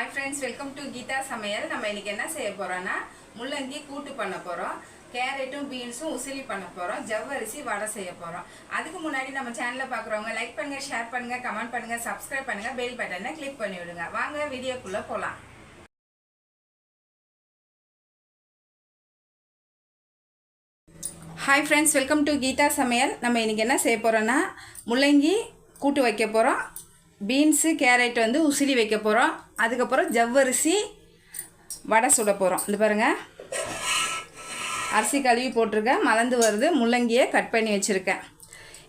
Hi friends welcome to Geetha சமையல் நம்ம இன்றைக்கி என்ன செய்ய போகிறோன்னா முள்ளங்கி கூட்டு பண்ண போகிறோம் கேரட்டும் பீன்ஸும் உசிலி பண்ண போகிறோம் ஜவ்வரிசி வடை செய்ய போகிறோம் அதுக்கு முன்னாடி நம்ம சேனலில் பார்க்குறவங்க லைக் பண்ணுங்கள் ஷேர் பண்ணுங்கள் கமெண்ட் பண்ணுங்கள் சப்ஸ்கிரைப் பண்ணுங்கள் பெல் பட்டனை கிளிக் பண்ணி விடுங்க வாங்க வீடியோக்குள்ளே போகலாம் hi friends welcome to Geetha சமையல் நம்ம இன்றைக்கி என்ன செய்ய போகிறோன்னா முள்ளங்கி கூட்டு வைக்க போகிறோம் பீன்ஸு கேரட் வந்து உசிலி வைக்க போகிறோம் அதுக்கப்புறம் ஜவ்வரிசி வடை சுட போகிறோம் இந்த பாருங்கள் அரிசி கழுவி போட்டிருக்கேன். மலர்ந்து வருது. முள்ளங்கியை கட் பண்ணி வச்சுருக்கேன்.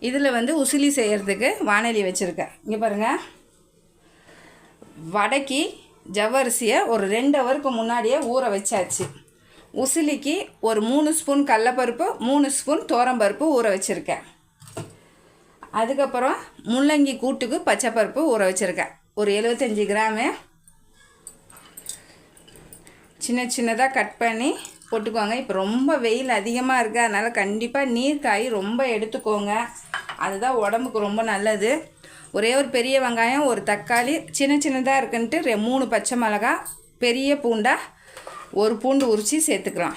இதில் வந்து உசிலி செய்கிறதுக்கு வானொலி வச்சுருக்கேன். இங்கே பாருங்கள் வடைக்கு ஜவ்வரிசியை ஒரு ரெண்டு ஹவருக்கு முன்னாடியே ஊற வச்சாச்சு. உசிலிக்கு ஒரு மூணு ஸ்பூன் கடலப்பருப்பு மூணு ஸ்பூன் பருப்பு ஊற வச்சுருக்கேன். அதுக்கப்புறம் முள்ளங்கி கூட்டுக்கு பச்சைப்பருப்பு ஊற வச்சுருக்கேன். ஒரு எழுபத்தஞ்சி கிராமு சின்ன சின்னதாக கட் பண்ணி போட்டுக்கோங்க. இப்போ ரொம்ப வெயில் அதிகமாக இருக்குது அதனால் கண்டிப்பாக நீர் காய் ரொம்ப எடுத்துக்கோங்க. அதுதான் உடம்புக்கு ரொம்ப நல்லது. ஒரே ஒரு பெரிய வெங்காயம் ஒரு தக்காளி சின்ன சின்னதாக இருக்குன்ட்டு ரெ- மூணு பச்சை மிளகா பெரிய பூண்டா ஒரு பூண்டு உரித்து சேர்த்துக்கலாம்.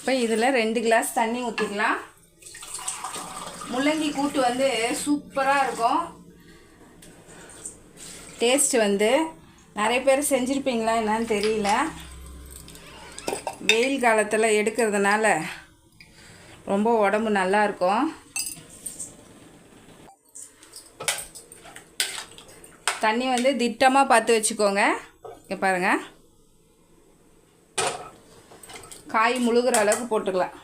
இப்போ இதில் ரெண்டு கிளாஸ் தண்ணி ஊற்றிக்கலாம் முள்ளங்கி கூட்டு வந்து சூப்பராக இருக்கும். டேஸ்ட் வந்து நிறைய பேர் செஞ்சுருப்பீங்களா என்னன்னு தெரியல. வெயில் காலத்தில் எடுக்கிறதுனால ரொம்ப உடம்பு நல்லாயிருக்கும் தண்ணி வந்து திட்டமாக பார்த்து வச்சுக்கோங்க. இங்கே பாருங்கள் காய் முழுகிற அளவுக்கு போட்டுக்கலாம்.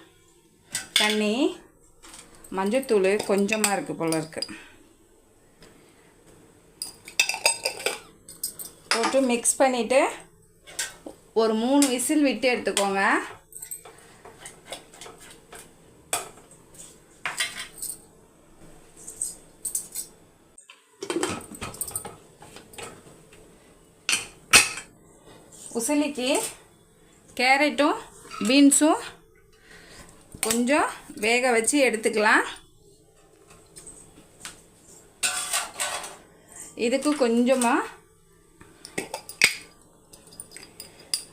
தண்ணி மஞ்சத்தூள் கொஞ்சமாக இருக்குது போல இருக்குது போட்டு மிக்ஸ் பண்ணிவிட்டு ஒரு மூணு விசில் விட்டு எடுத்துக்கோங்க. உசிலிக்கு கேரட்டும் பீன்ஸும் கொஞ்சம் வேக வச்சு எடுத்துக்கலாம். இதுக்கு கொஞ்சமாக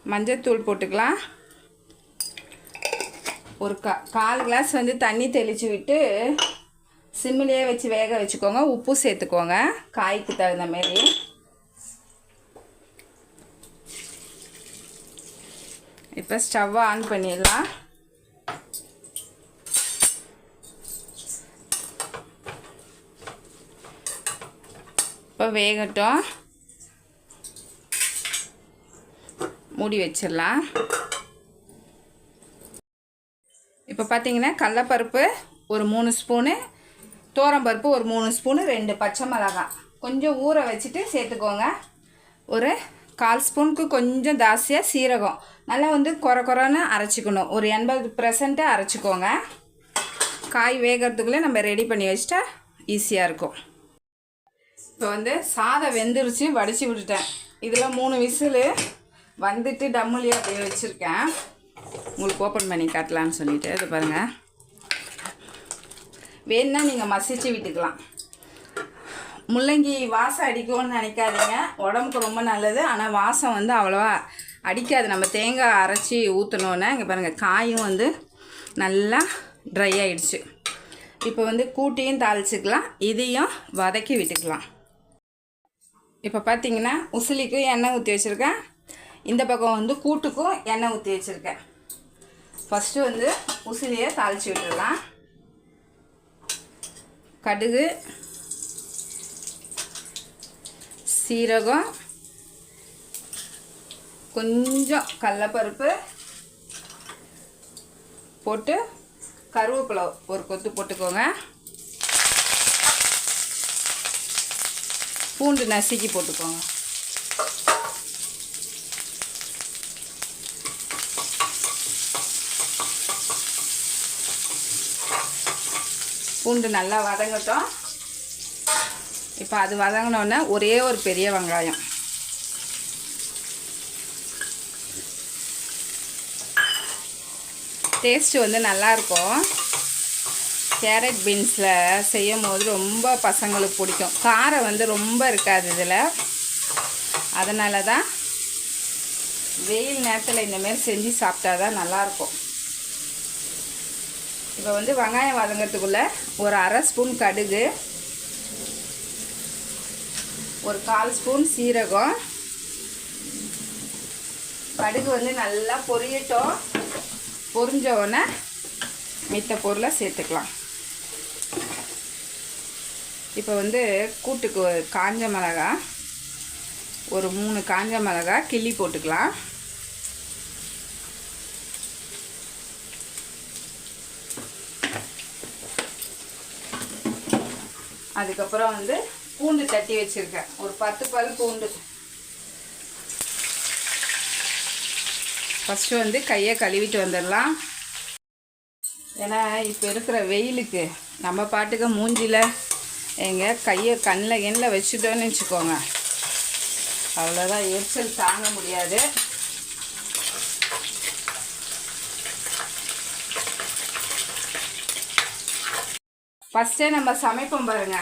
மஞ்சத்தூள் போட்டுக்கலாம். ஒரு கா கால் கிளாஸ் வந்து தண்ணி தெளித்து விட்டு சிம்மிலேயே வச்சு வேக வச்சுக்கோங்க. உப்பு சேர்த்துக்கோங்க. காய்க்கு தகுந்த மாரி இப்போ ஸ்டவ்வை ஆன் பண்ணிடலாம். இப்போ வேகட்டும். மூடி வச்சிடலாம். இப்போ பார்த்தீங்கன்னா கடலப்பருப்பு ஒரு மூணு ஸ்பூனு பருப்பு ஒரு மூணு ஸ்பூனு ரெண்டு பச்சை மிளகாய் கொஞ்சம் ஊற வச்சுட்டு சேர்த்துக்கோங்க. ஒரு கால் ஸ்பூனுக்கு கொஞ்சம் ஜாஸ்தியாக சீரகம். நல்லா வந்து குறை குறைன்னு அரைச்சிக்கணும். ஒரு எண்பது பர்சன்ட்டு அரைச்சிக்கோங்க. காய் வேகிறதுக்குள்ளே நம்ம ரெடி பண்ணி வச்சிட்டா ஈஸியாக இருக்கும். இப்போ வந்து சாதம் வெந்துருச்சு வடித்து விட்டுட்டேன். இதில் மூணு விசிலு வந்துட்டு டம்முலியா அப்படியே வச்சுருக்கேன். உங்களுக்கு ஓப்பன் பண்ணி காட்டலான்னு சொல்லிட்டு. இது பாருங்கள் வேணுன்னா நீங்கள் மசிச்சு விட்டுக்கலாம். முள்ளங்கி வாசம் அடிக்கும்னு நினைக்காதீங்க. உடம்புக்கு ரொம்ப நல்லது. ஆனால் வாசம் வந்து அவ்வளோவா அடிக்காது. நம்ம தேங்காய் அரைச்சி ஊற்றணுன்னா இங்கே பாருங்கள் காயும் வந்து நல்லா ட்ரை ஆகிடுச்சு இப்போ வந்து கூட்டியும் தாளிச்சிக்கலாம். இதையும் வதக்கி விட்டுக்கலாம். இப்போ பார்த்தீங்கன்னா உசிலிக்கும் எண்ணெய் ஊற்றி வச்சுருக்கேன். இந்த பக்கம் வந்து கூட்டுக்கும் எண்ணெய் ஊற்றி வச்சுருக்கேன். ஃபஸ்ட்டு வந்து உசிலியை தாளித்து விட்டுடலாம். கடுகு சீரகம் கொஞ்சம் கடலப்பருப்பு போட்டு கருவேப்பிலை ஒரு கொத்து போட்டுக்கோங்க. பூண்டு நசுக்கி போட்டுக்கோங்க. பூண்டு நல்லா வதங்கட்டும். இப்போ அது வதங்கினோடனே ஒரே ஒரு பெரிய வெங்காயம். டேஸ்ட்டு வந்து நல்லாயிருக்கும் கேரட் பீன்ஸில் செய்யும் போது ரொம்ப பசங்களுக்கு பிடிக்கும். காரம் வந்து ரொம்ப இருக்காது இதில். அதனால தான் வெயில் நேரத்தில் இந்தமாரி செஞ்சு சாப்பிட்டா தான் நல்லாயிருக்கும் இப்போ வந்து வெங்காயம் வதங்கிறதுக்குள்ளே ஒரு அரை ஸ்பூன் கடுகு ஒரு கால் ஸ்பூன் சீரகம். கடுகு வந்து நல்லா பொரியட்டும். பொரிஞ்ச உடனே மித்த பொருளை சேர்த்துக்கலாம். இப்போ வந்து கூட்டுக்கு காஞ்ச மிளகா ஒரு மூணு காஞ்ச மிளகா கிள்ளி போட்டுக்கலாம். அதுக்கப்புறம் வந்து பூண்டு தட்டி வச்சுருக்கேன். ஒரு பத்து பல் பூண்டு. ஃபஸ்ட்டு வந்து கையை கழுவிட்டு வந்துடலாம். ஏன்னா இப்போ இருக்கிற வெயிலுக்கு நம்ம பாட்டுக்கு மூஞ்சியில் எங்கள் கையை கண்ணில் எண்ணில் வச்சுட்டோன்னு வச்சுக்கோங்க. அவ்வளோதான் எரிச்சல் தாங்க முடியாது. ஃபஸ்ட்டே நம்ம சமைப்போம் பாருங்க.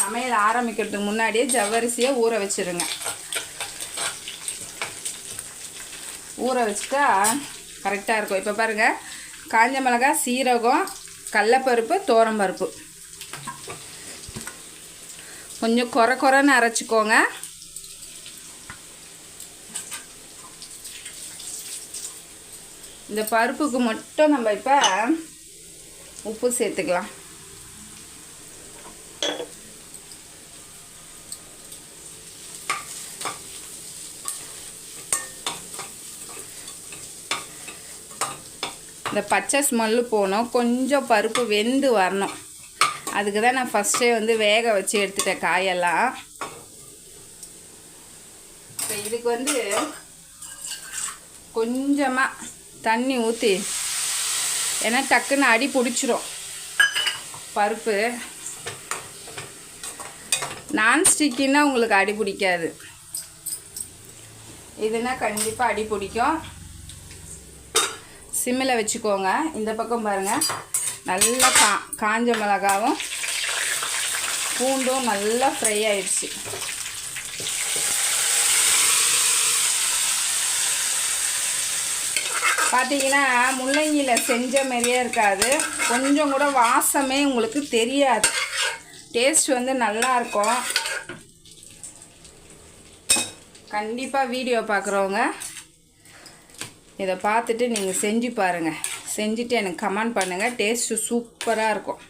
சமையல் ஆரம்பிக்கிறதுக்கு முன்னாடியே ஜவ்வரிசியை ஊற வச்சிருங்க. ஊற வச்சுட்டா கரெக்டாக இருக்கும். இப்போ பாருங்கள் காஞ்ச மிளகாய் சீரகம் கடலப்பருப்பு பருப்பு கொஞ்சம் குறை குறைன்னு அரைச்சிக்கோங்க. இந்த பருப்புக்கு மட்டும் நம்ம இப்போ உப்பு சேர்த்துக்கலாம். இந்த பச்சை ஸ்மெல்லு போனோம். கொஞ்சம் பருப்பு வெந்து வரணும். அதுக்கு தான் நான் ஃபஸ்ட்டே வந்து வேக வச்சு எடுத்துட்டேன் காயெல்லாம். இப்போ இதுக்கு வந்து கொஞ்சமாக தண்ணி ஊற்றி ஏன்னா டக்குன்னு அடி பிடிச்சிரும். பருப்பு. நான்ஸ்டிக்கின்னா உங்களுக்கு அடி பிடிக்காது. இதுனா கண்டிப்பாக அடி பிடிக்கும். சிம்மில் வச்சுக்கோங்க. இந்த பக்கம் பாருங்கள் நல்லா கா காஞ்ச மிளகாவும் பூண்டும் நல்லா ஃப்ரை ஆயிடுச்சு. பார்த்தீங்கன்னா முள்ளங்கியில் செஞ்ச மாதிரியே இருக்காது. கொஞ்சம் கூட வாசமே உங்களுக்கு தெரியாது. டேஸ்ட் வந்து நல்லாயிருக்கும் கண்டிப்பாக வீடியோ பார்க்குறவங்க இதை பார்த்துட்டு நீங்கள் செஞ்சு பாருங்கள் செஞ்சுட்டு எனக்கு கமெண்ட் பண்ணுங்கள் டேஸ்ட்டு சூப்பராக இருக்கும்.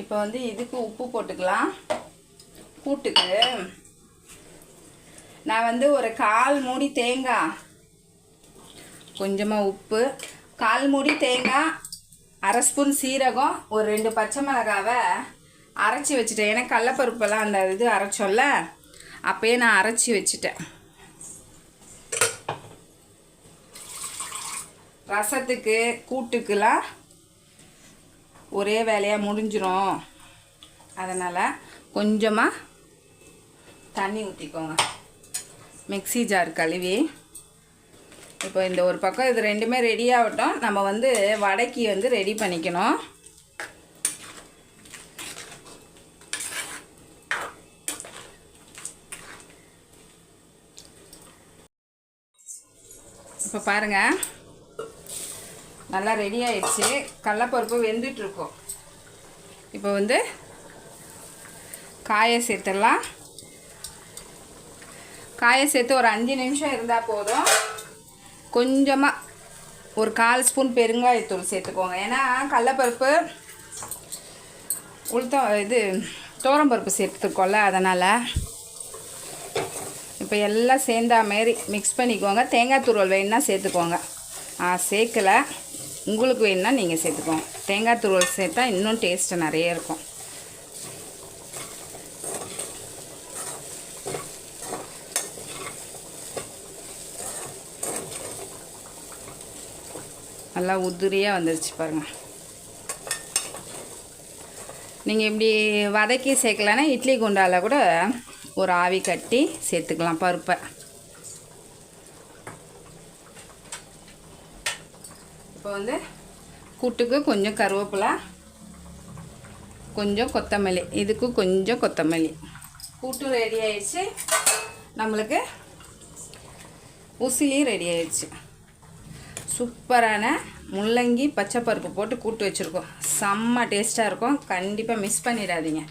இப்போ வந்து இதுக்கு உப்பு போட்டுக்கலாம். கூட்டுக்கு. நான் வந்து ஒரு கால் மூடி தேங்காய். கொஞ்சமாக உப்பு. கால் மூடி தேங்காய் அரை ஸ்பூன் சீரகம் ஒரு ரெண்டு பச்சை மிளகாவை அரைச்சி வச்சுட்டேன். ஏன்னா கடலப்பருப்பெல்லாம் அந்த இது அரைச்சோல்ல அப்போயே நான் அரைச்சி வச்சுட்டேன். ரசத்துக்கு கூட்டுக்கெலாம் ஒரே வேலையாக முடிஞ்சிடும் அதனால் கொஞ்சமாக தண்ணி ஊற்றிக்கோங்க மிக்ஸி ஜார் கழுவி. இப்போ இந்த ஒரு பக்கம் இது ரெண்டுமே ரெடி ஆகட்டும். நம்ம வந்து வடைக்கு வந்து ரெடி பண்ணிக்கணும். இப்போ பாருங்கள் நல்லா ரெடி ஆயிடுச்சு. கடலப்பருப்பு வெந்துட்டுருக்கோம். இப்போ வந்து காயை சேர்த்துடலாம். காயை சேர்த்து ஒரு அஞ்சு நிமிஷம் இருந்தால் போதும். கொஞ்சமாக ஒரு கால் ஸ்பூன் பெருங்காயத்தூள் சேர்த்துக்கோங்க. ஏன்னா கடலப்பருப்பு உளுத்தம் இது தோரம்பருப்பு சேர்த்துக்கோல அதனால். இப்போ எல்லாம் சேர்ந்தா மாரி மிக்ஸ் பண்ணிக்கோங்க. தேங்காய் துருவல் வேணுன்னா சேர்த்துக்கோங்க. சேர்க்கலை. உங்களுக்கு வேணுன்னா நீங்கள் சேர்த்துக்கோங்க. தேங்காய் துருவல் சேர்த்தா இன்னும் டேஸ்ட்டு நிறைய இருக்கும். நல்லா உதிரியாக வந்துருச்சு பாருங்கள் நீங்கள் இப்படி வதக்கி சேர்க்கலன்னா இட்லி குண்டாவில் கூட ஒரு ஆவி கட்டி சேர்த்துக்கலாம் பருப்பை. இப்போ வந்து கூட்டுக்கு கொஞ்சம் கருவேப்பிலை கொஞ்சம் கொத்தமல்லி இதுக்கு கொஞ்சம் கொத்தமல்லி. கூட்டு ரெடி ஆயிடுச்சு. நம்மளுக்கு உசிலியும் ரெடி ஆயிடுச்சு. சூப்பரான முள்ளங்கி பச்சை பருப்பு போட்டு கூட்டு வச்சுருக்கோம். செம்ம டேஸ்ட்டாக இருக்கும். கண்டிப்பாக மிஸ் பண்ணிடாதீங்க.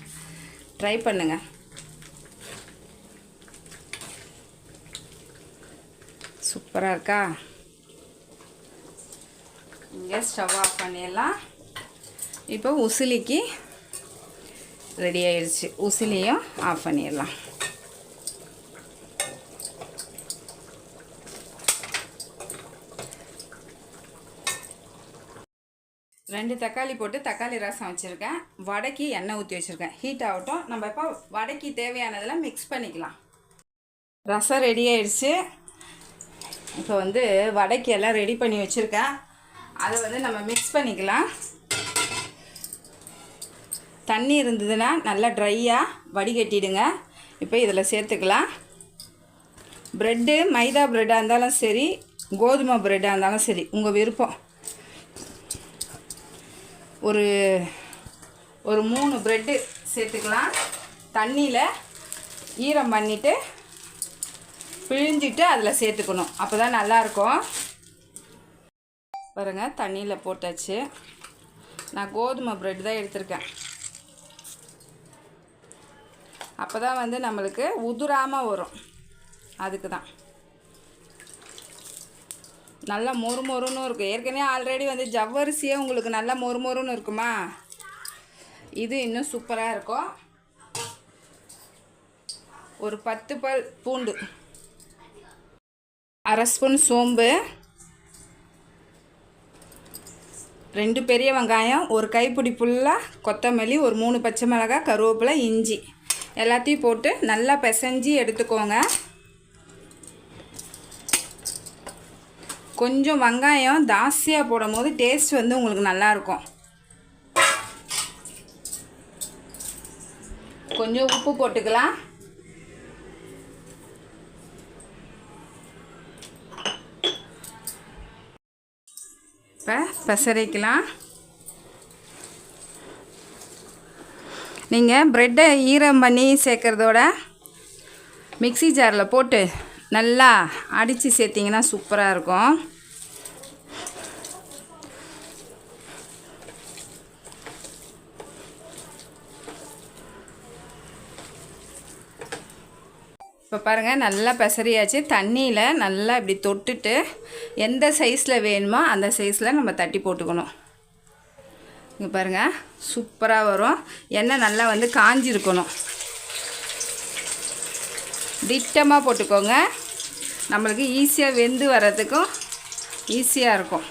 ட்ரை பண்ணுங்கள் சூப்பராக இருக்கா? இங்கே ஸ்டவ் ஆஃப் பண்ணிடலாம். இப்போ உசிலிக்கு ரெடி ஆயிடுச்சு உசிலியும் ஆஃப் பண்ணிடலாம். ரெண்டு தக்காளி போட்டு தக்காளி ரசம் வச்சுருக்கேன். வடைக்கு எண்ணெய் ஊற்றி வச்சுருக்கேன். ஹீட் ஆகட்டும். நம்ம இப்போ வடைக்கு தேவையானதெல்லாம் மிக்ஸ் பண்ணிக்கலாம். ரசம் ரெடி ஆயிடுச்சு. இப்போ வந்து வடைக்கு எல்லாம் ரெடி பண்ணி வச்சுருக்கேன். அதை வந்து நம்ம மிக்ஸ் பண்ணிக்கலாம். தண்ணி இருந்ததுன்னா நல்லா ட்ரையாக வடிகட்டிடுங்க. இப்போ இதில் சேர்த்துக்கலாம். ப்ரெட்டு மைதா ப்ரெட்டாக இருந்தாலும் சரி கோதுமை ப்ரெட்டாக இருந்தாலும் சரி உங்கள் விருப்பம். ஒரு ஒரு மூணு ப்ரெட்டு சேர்த்துக்கலாம். தண்ணியில் ஈரம் பண்ணிவிட்டு பிழிஞ்சிட்டு அதில் சேர்த்துக்கணும். அப்போ தான் நல்லாயிருக்கும். பாருங்கள் தண்ணியில் போட்டாச்சு. நான் கோதுமை ப்ரெட் தான் எடுத்திருக்கேன். அப்போ தான் வந்து நம்மளுக்கு உதுராமல் வரும். அதுக்கு தான் நல்லா மொறு மொறுன்னு இருக்கும். ஏற்கனவே ஆல்ரெடி வந்து ஜவ்வரிசியே உங்களுக்கு நல்லா மொறு மொறுன்னு இருக்குமா? இது இன்னும் சூப்பராக இருக்கும். ஒரு பத்து பல் பூண்டு. அரை ஸ்பூன் சோம்பு. ரெண்டு பெரிய வெங்காயம் ஒரு கைப்பிடி ஃபுல்லாக கொத்தமல்லி ஒரு மூணு பச்சை மிளகாய் கருவேப்பிலை இஞ்சி. எல்லாத்தையும் போட்டு நல்லா பிசைஞ்சி எடுத்துக்கோங்க. கொஞ்சம் வெங்காயம் ஜாஸ்தியாக போடும் போது டேஸ்ட் வந்து உங்களுக்கு நல்லாயிருக்கும். கொஞ்சம் உப்பு போட்டுக்கலாம். இப்போ பெசரிக்கலாம். நீங்கள் ப்ரெட்டை ஈரம் பண்ணி சேர்க்குறதோட மிக்ஸி ஜாரில் போட்டு நல்லா அடித்து சேர்த்திங்கன்னா சூப்பராக இருக்கும். இப்போ பாருங்கள் நல்லா பெசரியாச்சு. தண்ணியில் நல்லா இப்படி தொட்டுட்டு எந்த சைஸில் வேணுமோ அந்த சைஸில் நம்ம தட்டி போட்டுக்கணும். இங்கே பாருங்கள் சூப்பராக வரும். எண்ணெய் நல்லா வந்து காஞ்சிருக்கணும். திட்டமாக போட்டுக்கோங்க. நம்மளுக்கு ஈஸியாக வெந்து வர்றதுக்கும் ஈஸியாக இருக்கும்.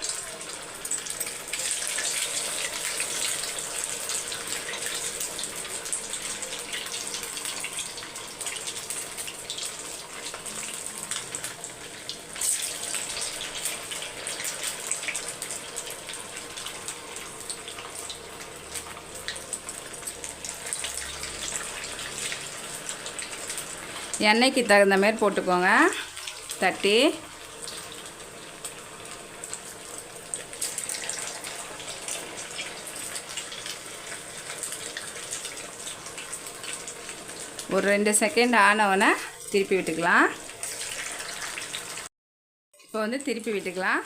எண்ணெய்க்கு தகுந்த மாதிரி போட்டுக்கோங்க. தட்டி. ஒரு ரெண்டு செகண்ட் ஆனவொன்னே திருப்பி விட்டுக்கலாம். இப்போ வந்து திருப்பி விட்டுக்கலாம்.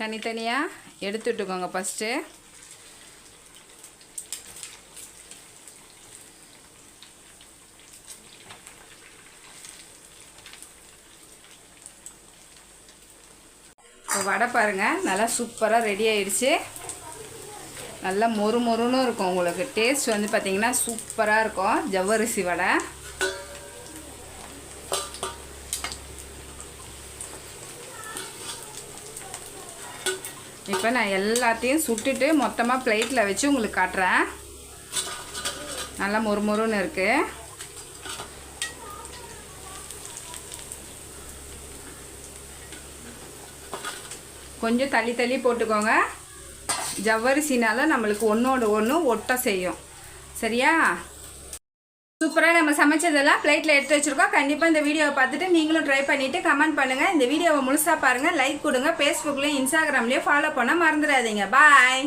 தனித்தனியாக எடுத்து விட்டுக்கோங்க ஃபஸ்ட்டு இப்போ வடை பாருங்கள் நல்லா சூப்பராக ரெடி ஆயிடுச்சு. நல்லா மொறு மொறுன்னு இருக்கும் உங்களுக்கு. டேஸ்ட் வந்து பார்த்திங்கன்னா சூப்பராக இருக்கும். ஜவ்வரிசி வடை. இப்போ நான் எல்லாத்தையும் சுட்டுட்டு மொத்தமாக பிளேட்டில் வச்சு உங்களுக்கு காட்டுறேன். நல்லா மொறு மொறுன்னு இருக்குது கொஞ்சம் தள்ளி தள்ளி போட்டுக்கோங்க. ஜவ்வரிசினால் நம்மளுக்கு ஒன்றோட ஒன்று ஒட்ட செய்யும். சரியா? சூப்பராக நம்ம சமைச்சதெல்லாம் பிளேட்டில் எடுத்து வச்சுருக்கோம். கண்டிப்பாக இந்த வீடியோவை பார்த்துட்டு நீங்களும் ட்ரை பண்ணிவிட்டு கமெண்ட் பண்ணுங்கள் இந்த வீடியோவை முழுசாக பாருங்கள் லைக் கொடுங்க. ஃபேஸ்புக்லேயும் இன்ஸ்டாகிராம்லேயும் ஃபாலோ பண்ண மறந்துடாதீங்க. பாய்